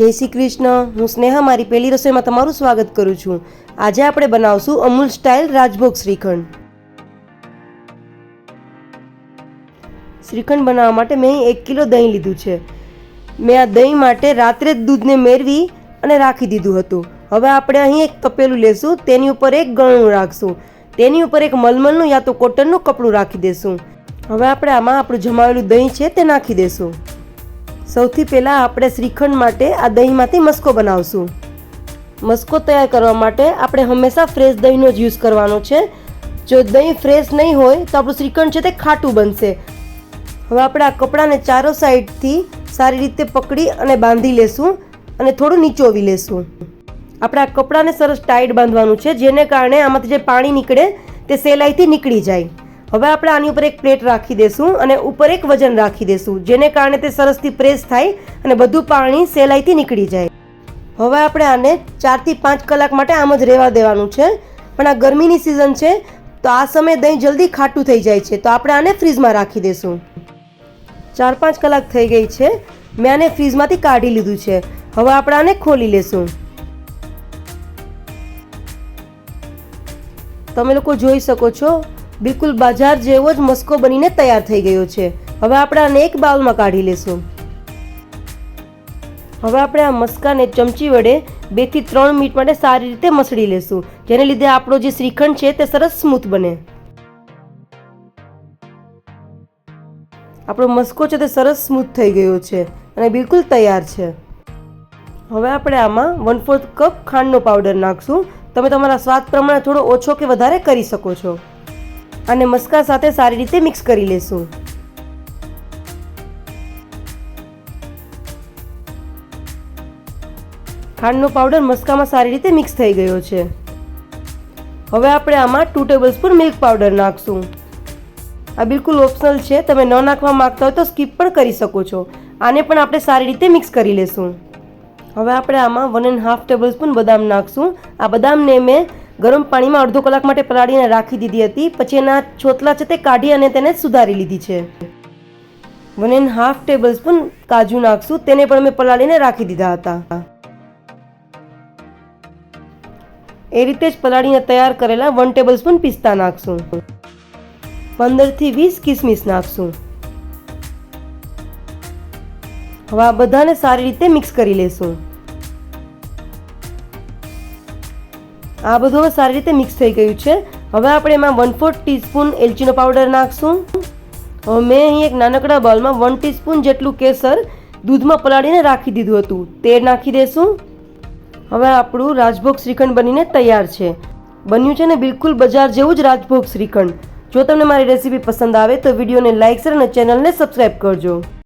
જય શ્રી કૃષ્ણ. હું સ્નેહા, મારી પહેલી રસોઈમાં તમારું સ્વાગત કરું છું. આજે આપણે બનાવશું અમૂલ સ્ટાઇલ રાજભોગ શ્રીખંડ. શ્રીખંડ બનાવવા માટે મેં અહીં એક કિલો દહીં લીધું છે. મેં આ દહીં માટે રાત્રે જ દૂધને મેળવી અને રાખી દીધું હતું. હવે આપણે અહીં એક તપેલું લેશું, તેની ઉપર એક ગળણું રાખશું. તેની ઉપર એક મલમલનું યા તો કોટનનું કપડું રાખી દેશું. હવે આપણે આમાં આપણું જમાવેલું દહીં છે તે નાખી દેશું. સૌથી પહેલાં આપણે શ્રીખંડ માટે આ દહીંમાંથી મસ્કો બનાવશું. મસ્કો તૈયાર કરવા માટે આપણે હંમેશા ફ્રેશ દહીંનો જ યુઝ કરવાનો છે. જો દહીં ફ્રેશ નહીં હોય તો આપણું શ્રીખંડ છે તે ખાટું બનશે. હવે આપણે આ કપડાને ચારો સાઈડથી સારી રીતે પકડી અને બાંધી લેશું અને થોડું નીચોવી લેશું. આપણે આ કપડાને સરસ ટાઈટ બાંધવાનું છે, જેને કારણે આમાંથી જે પાણી નીકળે તે સહેલાઈથી નીકળી જાય. હવે આપણે આની ઉપર એક પ્લેટ રાખી દેશું અને ઉપર એક વજન રાખી દેશું, જેને કારણે તે સરસથી પ્રેસ થાય અને બધું પાણી સહેલાઈથી નીકળી જાય. હવે આપણે આને ચારથી પાંચ કલાક માટે આમ જ રહેવા દેવાનું છે. પણ આ ગરમીની સિઝન છે, તો આ સમયે દહીં જલ્દી ખાટું થઈ જાય છે, તો આપણે આને ફ્રીજમાં રાખી દેશું. ચાર પાંચ કલાક થઈ ગઈ છે, મેં આને ફ્રીજમાંથી કાઢી લીધું છે. હવે આપણે આને ખોલી લેશું. તમે લોકો જોઈ શકો છો બિલકુલ બજાર જેવો જ મસ્કો બનીને તૈયાર થઈ ગયો છે. હવે આપણે આને એક બાઉલમાં કાઢી લેશું. હવે આપણે આ મસ્કાને ચમચી વડે બેથી ત્રણ મિનિટ માટે સારી રીતે મસળી લેશું. જેને લીધે આપણો જે શ્રીખંડ છે તે સરસ સ્મૂથ બને. આપણો મસ્કો છે તે સરસ સ્મૂથ થઈ ગયો છે અને બિલકુલ તૈયાર છે. હવે આપણે આમાં વન ફોર્થ કપ ખાંડનો પાવડર નાખશું. તમે તમારા સ્વાદ પ્રમાણે થોડો ઓછો કે વધારે કરી શકો છો. અને મસ્કા સાથે સારી રીતે મિક્સ કરી લેશું. ખાંડનો પાવડર મસ્કામાં સારી રીતે મિક્સ થઈ ગયો છે. હવે આપણે આમાં two tablespoon milk powder નાખશું. આ બિલકુલ ઓપ્શનલ છે, તમે ન નાખવા માંગતા હોય તો સ્કીપ પણ કરી શકો છો. આને પણ આપણે સારી રીતે મિક્સ કરી લેશું. હવે આપણે આમાં one and half tablespoon બદામ નાખશું. આ બદામને મેં ગરમ પાણીમાં અડધો કલાક માટે પલાળીને રાખી દીધી હતી. પછી એના છોતલા છે તે કાઢી અને તેને સુધારી લીધી છે. One and half tablespoon કાજુ નાખશું. તેને પણ મેં પલાળીને રાખી દીધા હતા. એ રીતે જ પલાળીને તૈયાર કરેલા વન ટેબલ સ્પૂન પિસ્તા નાખશું. પંદરથી વીસ કિસમિસ નાખશું. હવે આ બધાને સારી રીતે મિક્સ કરી લેશું. આ બધું હવે સારી રીતે મિક્સ થઈ ગયું છે. હવે આપણે એમાં વન ફોર્થ ટીસ્પૂન એલચીનો પાવડર નાખશું. હવે મેં અહીં એક નાનકડા બાઉલમાં વન ટીસ્પૂન જેટલું કેસર દૂધમાં પલાળીને રાખી દીધું હતું. તે નાખી દેશું. હવે આપણું રાજભોગ શ્રીખંડ બનીને તૈયાર છે. બન્યું છે ને બિલકુલ બજાર જેવું જ રાજભોગ શ્રીખંડ. જો તમને મારી રેસીપી પસંદ આવે તો વિડીયોને લાઇક શેર અને ચેનલને સબસ્ક્રાઈબ કરજો.